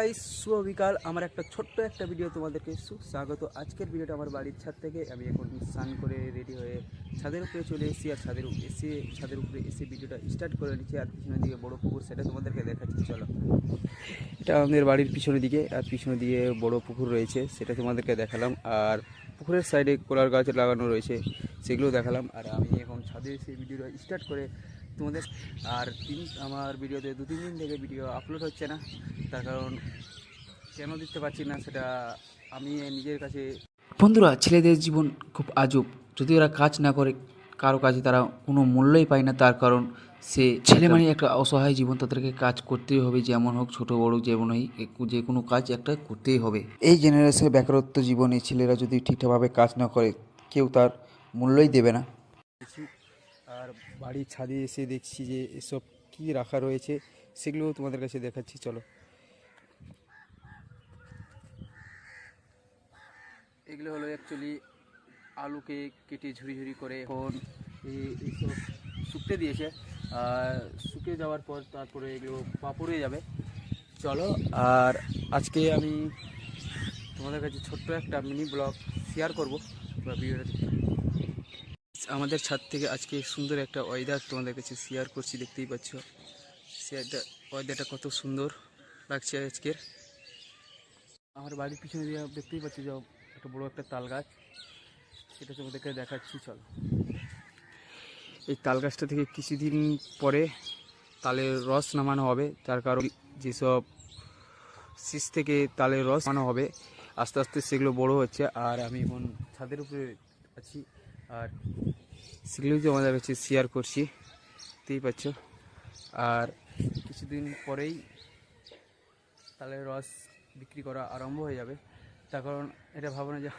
Guys শুভ বিকাল আমার একটা ছোট্ট একটা ভিডিও তোমাদেরকে সুস্বাগত। আজকের ভিডিওটা আমার বাড়ির ছাদ থেকে। আমি এখন স্নান করে রেডি হয়ে ছাদের উপরে চলে এসেছি আর ছাদের এসে, ছাদের উপরে এসে ভিডিওটা স্টার্ট করে নিচ্ছি। আর পিছনের দিকে বড় পুকুর, সেটা তোমাদেরকে দেখাচ্ছি। চলো। এটা আমাদের বাড়ির পিছনের দিকে, আর পিছনের দিকে বড় পুকুর রয়েছে, সেটা তোমাদেরকে দেখালাম। আর পুকুরের সাইডে কোলার গাছ লাগানো রয়েছে, সেগুলো দেখালাম। আর আমি এখন ছাদে এসে ভিডিওটা স্টার্ট করে তোমাদের। আর তিন আমার ভিডিওতে দু তিন দিন থেকে ভিডিও আপলোড হচ্ছে না। তার কারণ কেন দিতে পারছি না সেটা আমি নিজের কাছে বন্ধুরা ছেলেদের জীবন খুব আজব। যদি ওরা কাজ না করে কারও কাজে তারা কোনো মূল্যই পায় না। তার কারণ সে ছেলে মানে একটা অসহায় জীবন তাদেরকে কাজ করতেই হবে যেমন হোক ছোট বড় যেমন যে কোনো কাজ একটা করতেই হবে। এই জেনারেশনে বেকারত্ব জীবনে ছেলেরা যদি ঠিকঠাকভাবে কাজ না করে কেউ তার মূল্যই দেবে না। আর বাড়ির ছাদে এসে দেখছি যে এসব কি রাখা রয়েছে সেগুলো তোমাদের কাছে দেখাচ্ছি, চলো। এগুলো হলো অ্যাকচুয়ালি আলুকে কেটে ঝুড়ি ঝুড়ি করে এখন এই- এইসব শুকতে দিয়েছে। আর শুকে যাওয়ার পর তারপরে এগুলো পাপড়ে যাবে। চলো, আর আজকে আমি তোমাদের কাছে ছোট্ট একটা মিনি ব্লগ শেয়ার করব। ভিডিওটা। আমাদের ছাদ থেকে আজকে সুন্দর একটা ওয়েদার তোমাদের কাছে শেয়ার করছি, দেখতেই পাচ্ছ। শেয়ারটা ওয়েদারটা কত সুন্দর লাগছে আজকের। আমার বাড়ির পিছনে দিয়ে দেখতেই পাচ্ছি যে একটা বড় একটা তাল গাছ। সেটা তোমাদেরকে দেখাচ্ছি, চলো। এই তাল গাছটা থেকে কিছুদিন পরে তালের রস নামানো হবে তার কারণ যেসব শীষ থেকে তালের রস নামানো হবে, আস্তে আস্তে সেগুলো বড় হচ্ছে। আর আমি এখন ছাদের উপরে আছি। আর সেগুলোই আমাদের কাছে শেয়ার করছি, দেখতেই পাচ্ছ। আর কিছুদিন পরেই তাহলে রস বিক্রি করা আরম্ভ হয়ে যাবে। তার কারণ এটা ভাবনা যে